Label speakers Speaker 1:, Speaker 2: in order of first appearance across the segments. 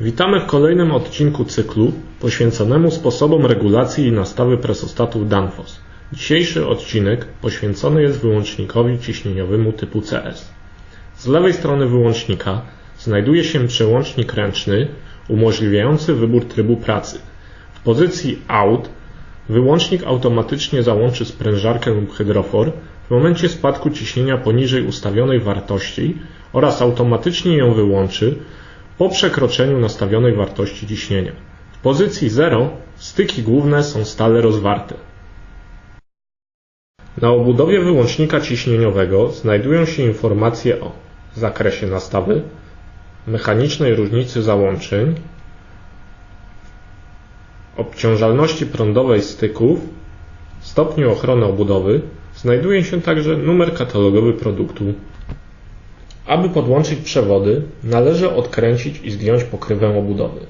Speaker 1: Witamy w kolejnym odcinku cyklu poświęconemu sposobom regulacji i nastawy presostatów Danfoss. Dzisiejszy odcinek poświęcony jest wyłącznikowi ciśnieniowemu typu CS. Z lewej strony wyłącznika znajduje się przełącznik ręczny umożliwiający wybór trybu pracy. W pozycji Out wyłącznik automatycznie załączy sprężarkę lub hydrofor w momencie spadku ciśnienia poniżej ustawionej wartości oraz automatycznie ją wyłączy po przekroczeniu nastawionej wartości ciśnienia. W pozycji 0 styki główne są stale rozwarte. Na obudowie wyłącznika ciśnieniowego znajdują się informacje o zakresie nastawy, mechanicznej różnicy załączeń, obciążalności prądowej styków, stopniu ochrony obudowy, znajduje się także numer katalogowy produktu. Aby podłączyć przewody, należy odkręcić i zdjąć pokrywę obudowy.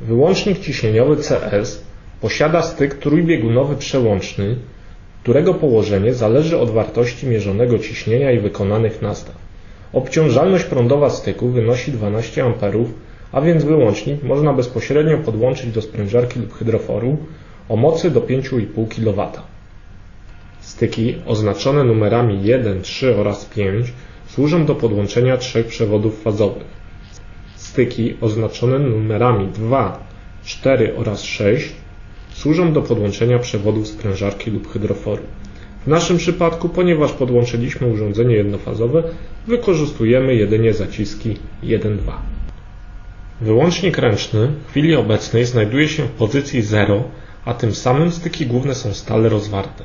Speaker 1: Wyłącznik ciśnieniowy CS posiada styk trójbiegunowy przełączny, którego położenie zależy od wartości mierzonego ciśnienia i wykonanych nastaw. Obciążalność prądowa styku wynosi 12 A, a więc wyłącznik można bezpośrednio podłączyć do sprężarki lub hydroforu o mocy do 5,5 kW. Styki oznaczone numerami 1, 3 oraz 5 służą do podłączenia trzech przewodów fazowych. Styki oznaczone numerami 2, 4 oraz 6 służą do podłączenia przewodów sprężarki lub hydroforu. W naszym przypadku, ponieważ podłączyliśmy urządzenie jednofazowe, wykorzystujemy jedynie zaciski 1-2. Wyłącznik ręczny w chwili obecnej znajduje się w pozycji 0, a tym samym styki główne są stale rozwarte.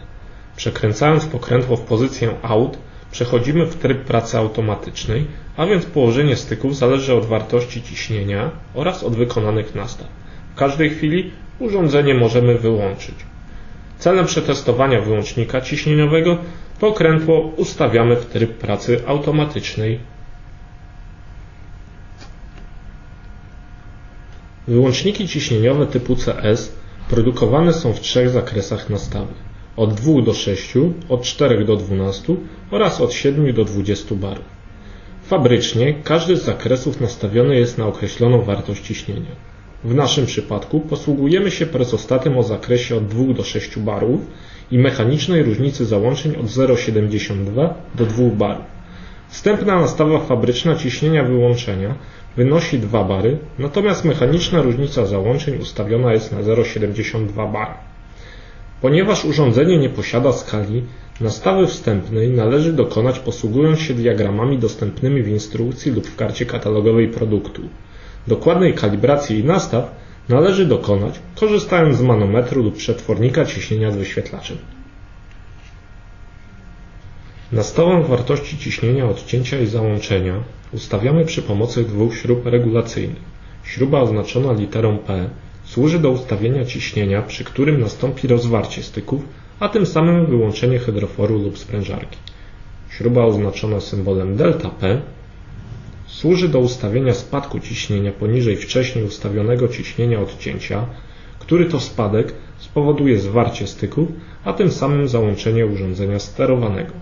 Speaker 1: Przekręcając pokrętło w pozycję Out, przechodzimy w tryb pracy automatycznej, a więc położenie styków zależy od wartości ciśnienia oraz od wykonanych nastaw. W każdej chwili urządzenie możemy wyłączyć. Celem przetestowania wyłącznika ciśnieniowego pokrętło ustawiamy w tryb pracy automatycznej. Wyłączniki ciśnieniowe typu CS produkowane są w trzech zakresach nastawy od 2 do 6, od 4 do 12 oraz od 7 do 20 barów. Fabrycznie każdy z zakresów nastawiony jest na określoną wartość ciśnienia. W naszym przypadku posługujemy się presostatem o zakresie od 2 do 6 barów i mechanicznej różnicy załączeń od 0,72 do 2 barów. Wstępna nastawa fabryczna ciśnienia wyłączenia wynosi 2 bary, natomiast mechaniczna różnica załączeń ustawiona jest na 0,72 bara. Ponieważ urządzenie nie posiada skali, nastawy wstępnej należy dokonać posługując się diagramami dostępnymi w instrukcji lub w karcie katalogowej produktu. Dokładnej kalibracji i nastaw należy dokonać korzystając z manometru lub przetwornika ciśnienia z wyświetlaczem. Nastawę wartości ciśnienia odcięcia i załączenia ustawiamy przy pomocy dwóch śrub regulacyjnych. Śruba oznaczona literą P służy do ustawienia ciśnienia, przy którym nastąpi rozwarcie styków, a tym samym wyłączenie hydroforu lub sprężarki. Śruba oznaczona symbolem ΔP służy do ustawienia spadku ciśnienia poniżej wcześniej ustawionego ciśnienia odcięcia, który to spadek spowoduje zwarcie styków, a tym samym załączenie urządzenia sterowanego.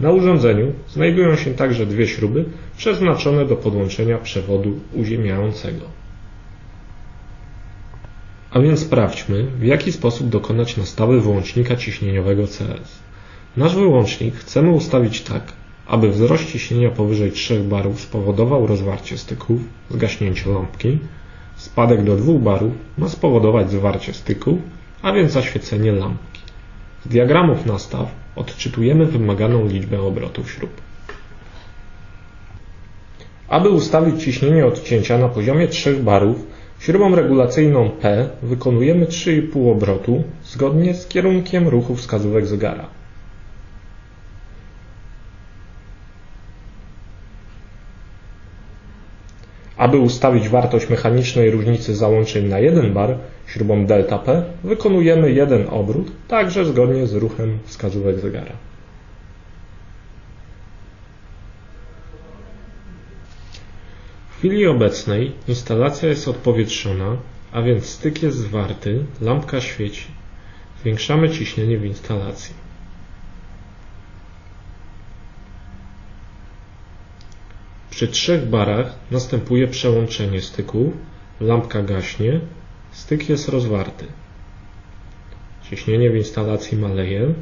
Speaker 1: Na urządzeniu znajdują się także dwie śruby przeznaczone do podłączenia przewodu uziemiającego. A więc sprawdźmy, w jaki sposób dokonać nastawy wyłącznika ciśnieniowego CS. Nasz wyłącznik chcemy ustawić tak, aby wzrost ciśnienia powyżej 3 barów spowodował rozwarcie styków, zgaśnięcie lampki, spadek do 2 barów ma spowodować zwarcie styków, a więc zaświecenie lampki. Z diagramów nastaw odczytujemy wymaganą liczbę obrotów śrub. Aby ustawić ciśnienie odcięcia na poziomie 3 barów, śrubą regulacyjną P wykonujemy 3,5 obrotu zgodnie z kierunkiem ruchu wskazówek zegara. Aby ustawić wartość mechanicznej różnicy załączeń na 1 bar śrubą ΔP wykonujemy jeden obrót, także zgodnie z ruchem wskazówek zegara. Chwili obecnej instalacja jest odpowietrzona, a więc styk jest zwarty, lampka świeci. Zwiększamy ciśnienie w instalacji. Przy trzech barach następuje przełączenie styków, lampka gaśnie, styk jest rozwarty. Ciśnienie w instalacji maleje.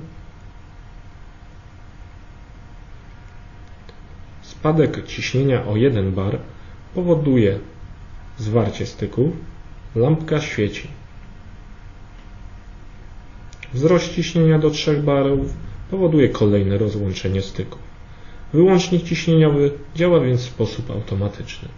Speaker 1: Spadek ciśnienia o 1 bar powoduje zwarcie styków, lampka świeci. Wzrost ciśnienia do 3 barów powoduje kolejne rozłączenie styków. Wyłącznik ciśnieniowy działa więc w sposób automatyczny.